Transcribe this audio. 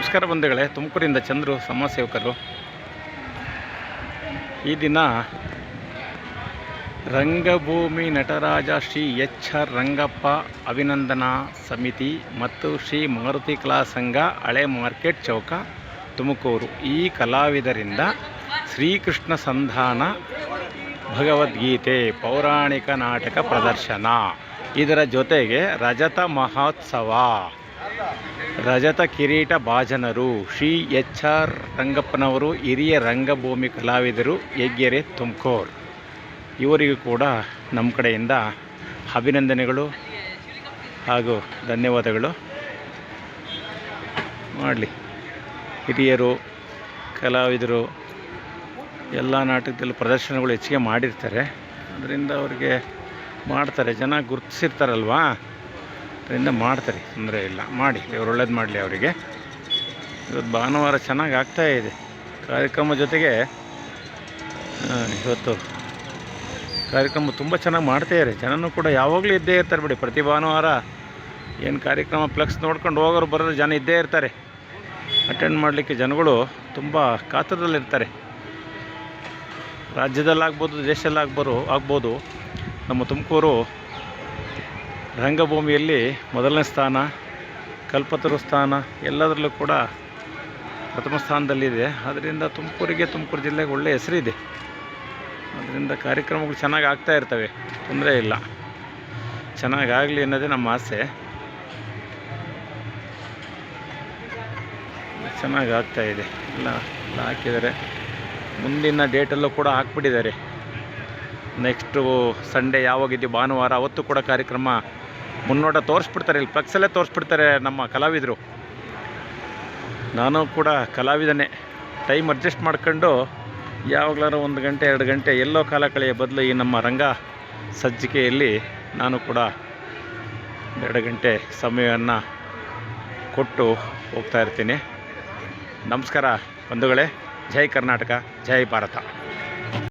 ನಮಸ್ಕಾರ ಬಂಧುಗಳೇ, ತುಮಕೂರಿಂದ ಚಂದ್ರು ಸಮಾಜ ಈ ದಿನ ರಂಗಭೂಮಿ ನಟರಾಜ ಶ್ರೀ ಎಚ್ ಆರ್ ರಂಗಪ್ಪ ಅಭಿನಂದನಾ ಸಮಿತಿ ಮತ್ತು ಶ್ರೀ ಮಾರುತಿ ಕಲಾ ಸಂಘ ಹಳೆ ಮಾರ್ಕೆಟ್ ಚೌಕ, ತುಮಕೂರು. ಈ ಕಲಾವಿದರಿಂದ ಶ್ರೀಕೃಷ್ಣ ಸಂಧಾನ, ಭಗವದ್ಗೀತೆ, ಪೌರಾಣಿಕ ನಾಟಕ ಪ್ರದರ್ಶನ. ಇದರ ಜೊತೆಗೆ ರಜತ ಮಹೋತ್ಸವ. ರಜತ ಕಿರೀಟ ಭಾಜನರು. ಶ್ರೀ ಎಚ್ ಆರ್ ರಂಗಪ್ಪನವರು, ಹಿರಿಯ ರಂಗಭೂಮಿ ಕಲಾವಿದರು ಹೆಗ್ಗೆರೆ ತುಮಕೂರು. ಇವರಿಗೂ ಕೂಡ ನಮ್ಮ ಕಡೆಯಿಂದ ಅಭಿನಂದನೆಗಳು ಹಾಗೂ ಧನ್ಯವಾದಗಳು. ಮಾಡಲಿ. ಹಿರಿಯರು, ಕಲಾವಿದರು ಎಲ್ಲ ನಾಟಕದಲ್ಲೂ ಪ್ರದರ್ಶನಗಳು ಹೆಚ್ಚಿಗೆ ಮಾಡಿರ್ತಾರೆ. ಅದರಿಂದ ಅವ್ರಿಗೆ ಮಾಡ್ತಾರೆ. ಜನ ಗುರುತಿಸಿರ್ತಾರಲ್ವಾ? ಅದರಿಂದ ಮಾಡ್ತಾರೆ, ತೊಂದರೆ ಇಲ್ಲ. ಮಾಡಿ ಇವ್ರು ಒಳ್ಳೇದು ಮಾಡಲಿ ಅವರಿಗೆ. ಇವತ್ತು ಭಾನುವಾರ ಚೆನ್ನಾಗಿ ಆಗ್ತಾ ಇದೆ. ಕಾರ್ಯಕ್ರಮ ಜೊತೆಗೆ ಇವತ್ತು ಕಾರ್ಯಕ್ರಮ ತುಂಬ ಚೆನ್ನಾಗಿ ಮಾಡ್ತಾಯಿದ್ದಾರೆ ಜನನೂ ಕೂಡ ಯಾವಾಗಲೂ ಇದ್ದೇ ಇರ್ತಾರೆ ಬಿಡಿ. ಪ್ರತಿ ಭಾನುವಾರ ಏನು ಕಾರ್ಯಕ್ರಮ ಫ್ಲೆಕ್ಸ್ ನೋಡ್ಕೊಂಡು ಹೋಗೋರು ಬರೋರು ಜನ ಇದ್ದೇ ಇರ್ತಾರೆ. ಅಟೆಂಡ್ ಮಾಡಲಿಕ್ಕೆ ಜನಗಳು ತುಂಬ ಕಾತರದಲ್ಲಿರ್ತಾರೆ. ರಾಜ್ಯದಲ್ಲಾಗ್ಬೋದು, ದೇಶದಲ್ಲಾಗ್ಬೋದು, ಆಗ್ಬೋದು. ನಮ್ಮ ತುಮಕೂರು ರಂಗಭೂಮಿಯಲ್ಲಿ ಮೊದಲನೇ ಸ್ಥಾನ, ಕಲ್ಪತರು ಸ್ಥಾನ, ಎಲ್ಲದರಲ್ಲೂ ಕೂಡ ಪ್ರಥಮ ಸ್ಥಾನದಲ್ಲಿದೆ. ಅದರಿಂದ ತುಮಕೂರಿಗೆ ತುಮಕೂರು ಜಿಲ್ಲೆಗೆ ಒಳ್ಳೆಯ ಹೆಸರಿದೆ. ಅದರಿಂದ ಕಾರ್ಯಕ್ರಮಗಳು ಚೆನ್ನಾಗಿ ಆಗ್ತಾ ಇರ್ತವೆ. ತೊಂದರೆ ಇಲ್ಲ. ಚೆನ್ನಾಗಾಗಲಿ ಅನ್ನೋದೇ ನಮ್ಮ ಆಸೆ. ಚೆನ್ನಾಗಿ ಆಗ್ತಾ ಇದೆ. ಎಲ್ಲ ಎಲ್ಲ ಹಾಕಿದ್ದಾರೆ. ಮುಂದಿನ ಡೇಟಲ್ಲೂ ಕೂಡ ಹಾಕ್ಬಿಟ್ಟಿದ್ದಾರೆ. ನೆಕ್ಸ್ಟು ಸಂಡೇ ಯಾವಾಗಿದೆಯೋ ಭಾನುವಾರ, ಅವತ್ತು ಕೂಡ ಕಾರ್ಯಕ್ರಮ ಮುನ್ನೋಟ ತೋರಿಸ್ಬಿಡ್ತಾರೆ, ಇಲ್ಲಿ ಫ್ಲೆಕ್ಸಲ್ಲೇ ತೋರಿಸ್ಬಿಡ್ತಾರೆ ನಮ್ಮ ಕಲಾವಿದರು. ನಾನು ಕೂಡ ಕಲಾವಿದನೇ. ಟೈಮ್ ಅಡ್ಜಸ್ಟ್ ಮಾಡ್ಕೊಂಡು ಯಾವಾಗಲಾರು ಒಂದು ಗಂಟೆ, ಎರಡು ಗಂಟೆ ಎಲ್ಲೋ ಕಾಲ ಕಳೆಯ ಬದಲು ಈ ನಮ್ಮ ರಂಗ ಸಜ್ಜಿಕೆಯಲ್ಲಿ ನಾನು ಕೂಡ ಎರಡು ಗಂಟೆ ಸಮಯವನ್ನು ಕೊಟ್ಟು ಹೋಗ್ತಾ ಇರ್ತೀನಿ. ನಮಸ್ಕಾರ ಬಂಧುಗಳೇ. ಜೈ ಕರ್ನಾಟಕ, ಜೈ ಭಾರತ.